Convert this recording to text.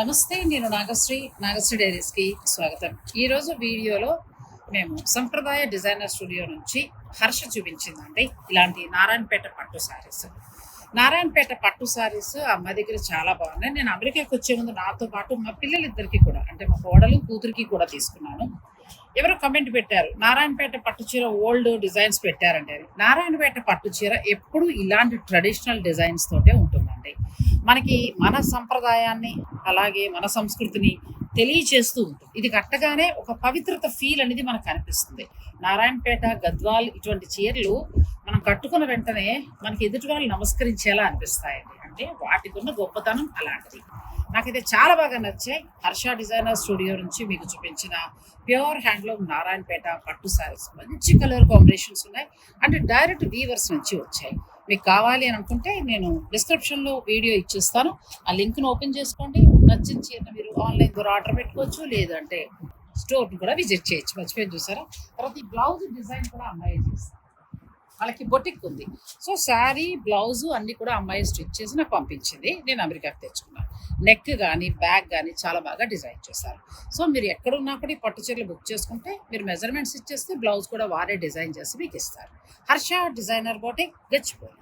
నమస్తే నేను నాగశ్రీ నాగశ్రీ డైరీస్కి స్వాగతం. ఈరోజు వీడియోలో మేము సంప్రదాయ డిజైనర్ స్టూడియో నుంచి హర్ష చూపించిందండి. ఇలాంటి నారాయణపేట పట్టు శారీస్ నారాయణపేట పట్టు శారీస్ అమ్మ దగ్గర చాలా బాగున్నాయి. నేను అమెరికాకి వచ్చే ముందు నాతో పాటు మా పిల్లలిద్దరికి కూడా అంటే మా కోడలు కూతురికి కూడా తీసుకున్నాను. ఎవరో కమెంట్ పెట్టారు నారాయణపేట పట్టు చీర ఓల్డ్ డిజైన్స్ పెట్టారంటే అది నారాయణపేట పట్టు చీర ఎప్పుడు ఇలాంటి ట్రెడిషనల్ డిజైన్స్ తోటే ఉంటుందండి. మనకి మన సంప్రదాయాన్ని అలాగే మన సంస్కృతిని తెలియచేస్తూ ఉంటుంది. ఇది కట్టగానే ఒక పవిత్రత ఫీల్ అనేది మనకు అనిపిస్తుంది నారాయణపేట గద్వాల్ ఇటువంటి చీరలు మనం కట్టుకున్న వెంటనే మనకి ఎదుటి వాళ్ళు నమస్కరించేలా అనిపిస్తాయండి. అంటే వాటికి ఉన్న గొప్పతనం అలాంటిది. నాకైతే చాలా బాగా నచ్చాయి. హర్ష డిజైనర్ స్టూడియో నుంచి మీకు చూపించిన ప్యూర్ హ్యాండ్లూమ్ నారాయణపేట పట్టు సారీస్ మంచి కలర్ కాంబినేషన్స్ ఉన్నాయి. అంటే డైరెక్ట్ వీవర్స్ నుంచి వచ్చాయి. మీకు కావాలి అని అనుకుంటే నేను డిస్క్రిప్షన్లో వీడియో ఇచ్చేస్తాను. ఆ లింక్ను ఓపెన్ చేసుకోండి. నచ్చిన చీర మీరు ఆన్లైన్ ద్వారా ఆర్డర్ పెట్టుకోవచ్చు. లేదంటే స్టోర్ని కూడా విజిట్ చేయొచ్చు. మర్చిపోయి చూసారా? తర్వాత ఈ బ్లౌజ్ డిజైన్ కూడా అమ్మాయి చేస్తాను వాళ్ళకి బొటిక్ ఉంది. సో శారీ బ్లౌజు అన్నీ కూడా అమ్మాయి స్టిచ్ చేసి నాకు పంపించింది. నేను అమెరికాకి తెచ్చుకున్నాను. నెక్ కానీ బ్యాగ్ కానీ చాలా బాగా డిజైన్ చేశారు. సో మీరు ఎక్కడున్నా కూడా ఈ పట్టు చీరలు బుక్ చేసుకుంటే మీరు మెజర్మెంట్స్ ఇచ్చేస్తే బ్లౌజ్ కూడా వారే డిజైన్ చేసి మీకు ఇస్తారు. Harsha designer boutique గచ్చిపోయింది